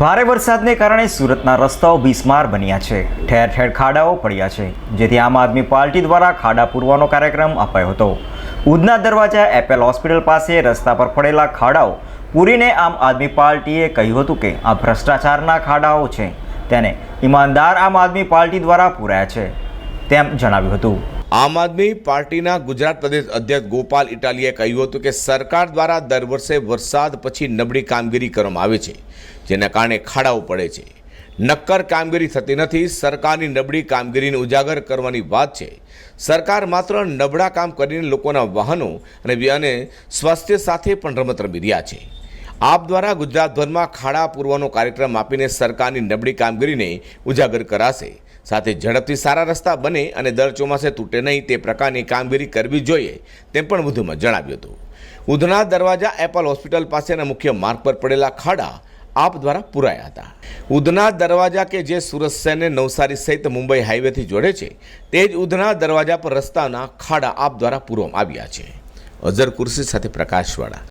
ભારે વરસાદને કારણે સુરતના રસ્તાઓ બિસ્માર બન્યા છે. ઠેર ઠેર ખાડાઓ પડ્યા છે, જેથી આમ આદમી પાર્ટી દ્વારા ખાડા પૂરવાનો કાર્યક્રમ અપાયો હતો. ઉધના દરવાજા એપેલ હોસ્પિટલ પાસે રસ્તા પર પડેલા ખાડાઓ પૂરીને આમ આદમી પાર્ટીએ કહ્યું હતું કે આ ભ્રષ્ટાચારના ખાડાઓ છે, તેને ઈમાનદાર આમ આદમી પાર્ટી દ્વારા પૂરાયા છે, તેમ જણાવ્યું હતું. આમ આદમી પાર્ટીના ગુજરાત પ્રદેશ અધ્યક્ષ ગોપાલ ઇટાલીએ કહ્યું હતું કે સરકાર દ્વારા દર વર્ષે વરસાદ પછી નબળી કામગીરી કરવામાં આવે છે, જેના કારણે ખાડાઓ પડે છે. નક્કર કામગીરી થતી નથી, સરકારની નબળી કામગીરીને ઉજાગર કરવાની વાત છે. સરકાર માત્ર નબળા કામ કરીને લોકોના વાહનો અને સ્વાસ્થ્ય સાથે પણ રમત રમી રહ્યા છે. આપ દ્વારા ગુજરાતભરમાં ખાડા પૂરવાનો કાર્યક્રમ આપીને સરકારની નબળી કામગીરીને ઉજાગર કરાશે. સાથે ઝડપથી સારા રસ્તા બને અને દર ચોમાસે તૂટે નહીં તે પ્રકારની કામગીરી કરવી જોઈએ તેમ પણ વધુમાં જણાવ્યું હતું. ઉધના દરવાજા એપલ હોસ્પિટલ પાસેના મુખ્ય માર્ગ પર પડેલા ખાડા આપ દ્વારા પુરાયા હતા. ઉધના દરવાજા કે જે સુરત શહેરને નવસારી સહિત મુંબઈ હાઈવેથી જોડે છે, તે જ ઉધના દરવાજા પર રસ્તાના ખાડા આપ દ્વારા પૂરવામાં આવ્યા છે. અઝર કુર્સી સાથે પ્રકાશવાળા.